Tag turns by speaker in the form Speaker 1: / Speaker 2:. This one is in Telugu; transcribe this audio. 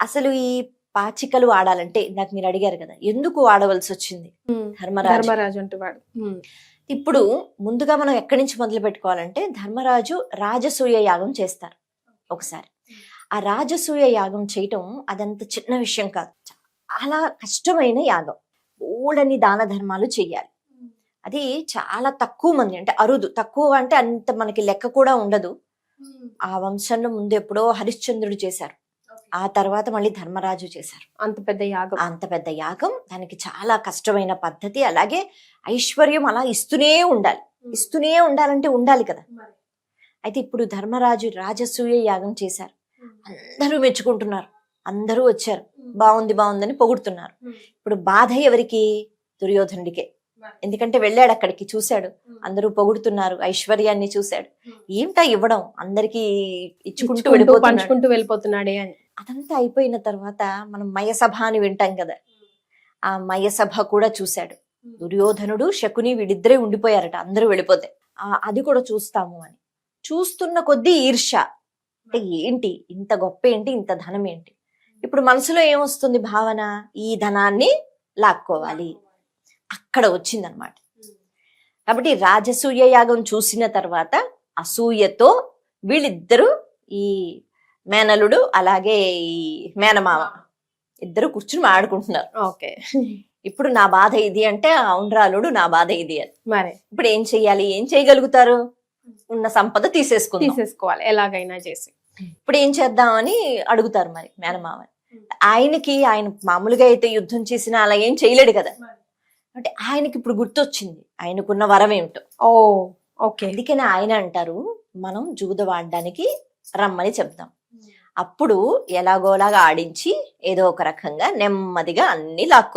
Speaker 1: అసలు ఈ పాచికలు ఆడాలంటే నాకు మీరు అడిగారు కదా ఎందుకు ఆడవలసి వచ్చింది? ధర్మరాజు.
Speaker 2: ధర్మరాజు అంటే వాడు.
Speaker 1: ఇప్పుడు ముందుగా మనం ఎక్కడి నుంచి మొదలు పెట్టుకోవాలంటే ధర్మరాజు రాజసూయ యాగం చేస్తారు ఒకసారి. ఆ రాజసూయ యాగం చేయటం అదంత చిన్న విషయం కాదు. చాలా కష్టమైన యాగం. ఊడని దాన ధర్మాలు చెయ్యాలి అది చాలా తక్కువ మంది అంటే అరుదు. తక్కువ అంటే అంత మనకి లెక్క కూడా ఉండదు. ఆ వంశంలో ముందు ఎప్పుడో హరిశ్చంద్రుడు చేశారు. ఆ తర్వాత మళ్ళీ ధర్మరాజు చేశారు.
Speaker 2: అంత పెద్ద యాగం.
Speaker 1: అంత పెద్ద యాగం. దానికి చాలా కష్టమైన పద్ధతి. అలాగే ఐశ్వర్యం అలా ఇస్తూనే ఉండాలి. ఇస్తూనే ఉండాలంటే ఉండాలి కదా. అయితే ఇప్పుడు ధర్మరాజు రాజసూయ యాగం చేశారు. అందరూ మెచ్చుకుంటున్నారు. అందరూ వచ్చారు. బాగుంది బాగుందని పొగుడుతున్నారు. ఇప్పుడు బాధ ఎవరికి? దుర్యోధనుడికే. ఎందుకంటే వెళ్ళాడు అక్కడికి చూశాడు. అందరూ పొగుడుతున్నారు ఐశ్వర్యాన్ని చూశాడు. ఏంటా ఇవ్వడం? అందరికి ఇచ్చుకుంటూ
Speaker 2: వెళ్ళిపోతున్నాడే అని.
Speaker 1: అదంతా అయిపోయిన తర్వాత మనం మయసభ అని వింటాం కదా. ఆ మయసభ కూడా చూశాడు. దుర్యోధనుడు శకుని వీడిద్దరే ఉండిపోయారట అందరూ వెళ్ళిపోతే. ఆ అది కూడా చూస్తాము అని. చూస్తున్న కొద్దీ ఈర్ష అంటే ఏంటి? ఇంత గొప్ప ఏంటి? ఇంత ధనం ఏంటి? ఇప్పుడు మనసులో ఏమొస్తుంది భావన? ఈ ధనాన్ని లాక్కోవాలి. అక్కడ వచ్చిందనమాట. కాబట్టి రాజసూయ యాగం చూసిన తర్వాత అసూయతో వీళ్ళిద్దరూ ఈ మేనలుడు అలాగే ఈ మేనమామ. ఇద్దరు కూర్చుని మాట్లాడుకుంటున్నారు
Speaker 2: ఓకే.
Speaker 1: ఇప్పుడు నా బాధ ఇది అంటే అవునరాలుడు నా బాధ ఇది అని.
Speaker 2: మరి.
Speaker 1: ఇప్పుడు ఏం చెయ్యాలి? ఏం చేయగలుగుతారు? ఉన్న సంపద తీసేసుకుందాం.
Speaker 2: తీసేసుకోవాలి ఎలాగైనా చేసి.
Speaker 1: ఇప్పుడు ఏం చేద్దామని అడుగుతారు మరి మేనమామని. ఆయనకి ఆయన మామూలుగా అయితే యుద్ధం చేసినా అలా ఏం చేయలేడు కదా. అంటే ఆయనకి ఇప్పుడు గుర్తొచ్చింది ఆయనకున్న వరం ఏమిటో.
Speaker 2: ఓ ఓకే.
Speaker 1: అందుకని ఆయన అంటారు మనం జూదవాడడానికి రమ్మని చెప్దాం. అప్పుడు ఎలాగోలాగా ఆడించి ఏదో ఒక రకంగా నెమ్మదిగా అన్ని లాక్కు